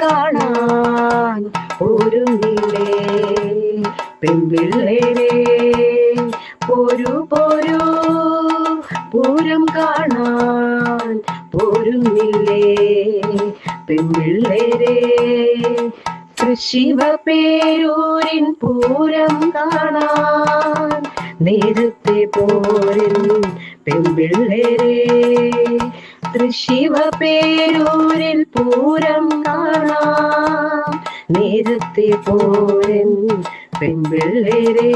കാണാൻ ഒരുങ്ങില്ലേ പെൺപിള്ളേരെ പോരു പോരോ പൂരം കാണാൻ പോരുന്നില്ലേ? പെൺപിള്ളേരെ ശിവ പേരൂരിൻ പൂരം കാണാൻ നേരത്തെ പോരൻ പെൺപിള്ളേരെ. തൃശിവ പേരൂരിൽ പൂരം കാണാം. നേരത്തെ പോരൻ പെൺപിള്ളേരെ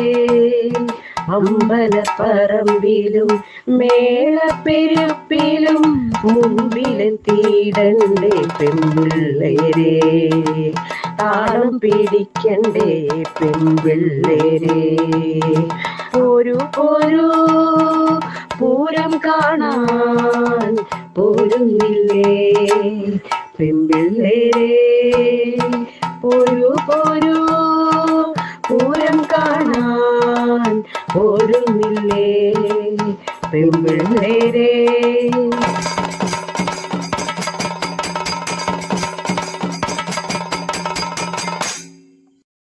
അമ്പലപ്പറമ്പിലും മേളപ്പെരുപ്പിലും തീടണ്ടേ പെൺപിള്ളേരെ. താളം പിടിക്കണ്ടേ പെൺപിള്ളേരെ. ഒരു ഒരു പൂരം കാണാൻ പോരുന്നില്ലേ പെൺപിള്ളേരെ പോരൂ പോരൂ. പൂരം കാണാൻ പോരുന്നില്ലേ? പെൺപിള്ളേരെ